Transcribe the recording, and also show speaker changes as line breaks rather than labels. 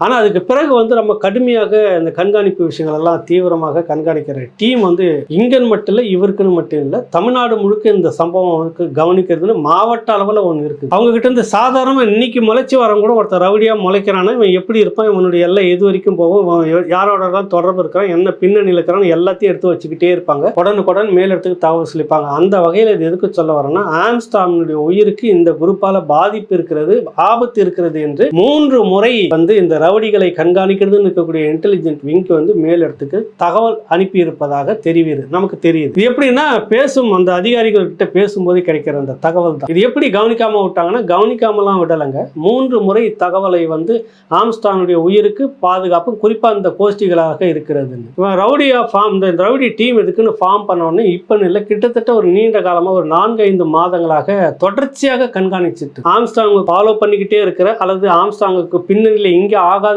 ஆனால் அதுக்கு பிறகு வந்து நம்ம கடுமையாக இந்த கண்காணிப்பு விஷயங்கள் எல்லாம் தீவிரமாக கண்காணிக்கிற டீம் வந்து இங்கன்னு மட்டும் இல்லை இவருக்குன்னு மட்டும் இல்லை தமிழ்நாடு முழுக்க இந்த சம்பவம் கவனிக்கிறதுன்னு மாவட்ட அளவில் ஒன்று இருக்குது அவங்க கிட்ட இருந்து சாதாரணமாக இன்னைக்கு முளைச்சி வரவங்க கூட ஒருத்தர் ரவுடியாக முளைக்கிறானா இவன் எப்படி இருப்பான் இவனுடைய எல்லாம் எது வரைக்கும் போகும் யாரோடலாம் தொடர்பு இருக்கிறான் என்ன பின்னணியில் இருக்கிறான் எல்லாத்தையும் எடுத்து வச்சுக்கிட்டே இருப்பாங்க. உடனுக்குடன் மேலிடத்துக்கு தகவல் சொல்லிப்பாங்க. அந்த வகையில் இது எதுக்கு சொல்ல வரேன்னா ஆம்ஸ்டாமினுடைய உயிருக்கு இந்த குரூப்பால் பாதிப்பு இருக்கிறது ஆபத்து இருக்கிறது என்று மூன்று முறை வந்து இந்த ரவுடிகளை கண்காணிக்கிறதுன்னு இருக்கக்கூடிய இன்டெலிஜென்ட் விங்க் வந்து மேலிடத்துக்கு தகவல் அனுப்பி இருப்பதாக தெரியுது நமக்கு தெரியுது. இது எப்படின்னா பேசும் அந்த அதிகாரிகள் கிட்ட பேசும்போது கிடைக்கிற அந்த தகவல் தான். இது எப்படி கவனிக்காம விட்டாங்கன்னா கவனிக்காமலாம் விடலைங்க. மூன்று முறை தகவலை வந்து ஆம்ஸ்டானுடைய உயிருக்கு பாதுகாப்பு குறிப்பாக இந்த கோஷ்டிகளாக இருக்கிறது இவன் ரவுடியா ஃபார்ம் இந்த ரவுடி டீம் எதுக்குன்னு ஃபார்ம் பண்ணோடனே இப்போ இல்லை கிட்டத்தட்ட ஒரு நீண்ட காலமாக ஒரு நான்கு ஐந்து மாதங்களாக தொடர்ச்சியாக கண்காணிச்சிட்டு ஆம்ஸ்டாங் ஃபாலோ பண்ணிக்கிட்டே இருக்கிற அல்லது ஆம்ஸ்டாங்குக்கு பின்னணியில் இங்கே